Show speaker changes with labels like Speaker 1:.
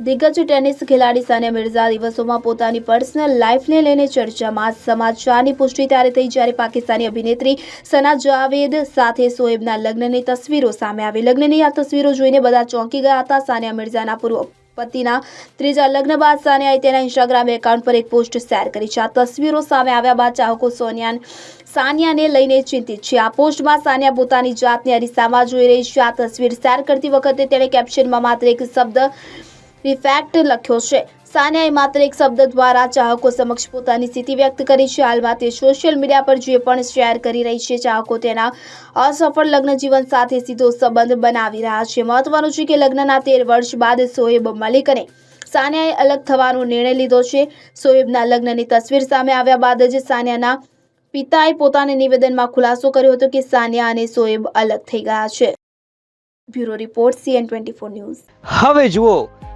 Speaker 1: દિગ્ગજ ટેનિસ ખેલાડી સાનિયા મિર્ઝા દિવસોમાં પોતાની પર્સનલ લાઈફને લઈને ચર્ચામાં સમાચારની પુષ્ટિ ત્યારે થઈ જ્યારે પાકિસ્તાની અભિનેત્રી સના જાવેદ સાથે શોએબના લગ્નની તસવીરો સામે આવી. લગ્નની આ તસવીરો જોઈને બધા ચોંકી ગયા હતા. સાનિયા મિર્ઝાના પૂર્વ પતિના ત્રીજા લગ્ન બાદ સાનિયાએ તેના ઇન્સ્ટાગ્રામ એકાઉન્ટ પર એક પોસ્ટ શેર કરી છે. આ તસવીરો સામે આવ્યા બાદ ચાહકો સોનિયાન સાનિયાને લઈને ચિંતિત છે. આ પોસ્ટમાં સાનિયા પોતાની જાતને અરીસામાં જોઈ રહી છે. આ તસવીર શેર કરતી વખતે તેણે કેપ્શનમાં માત્ર એક શબ્દ રિફેક્ટ લખ્યો છે. સાનિયાએ માત્ર એક શબ્દ દ્વારા ચાહકો સમક્ષ પોતાની સ્થિતિ વ્યક્ત કરી છે. હાલમાં તે સોશિયલ મીડિયા પર જે પણ શેર કરી રહી છે, ચાહકો તેના અસફળ લગ્ન જીવન સાથે સીધો સંબંધ બનાવી રહ્યા છે. મહત્વનું છે કે લગ્નના તેર વર્ષ બાદ સોહેબ મલિક અને સાનિયાએ અલગ થવાનો નિર્ણય લીધો છે. શોએબના લગ્નની તસવીર સામે આવ્યા બાદ જ સાનિયાના પિતાએ પોતાના નિવેદનમાં ખુલાસો કર્યો હતો કે સાનિયા અને સોએબ અલગ થઈ ગયા છે. Bureau report CN twenty news.
Speaker 2: હવે જુઓ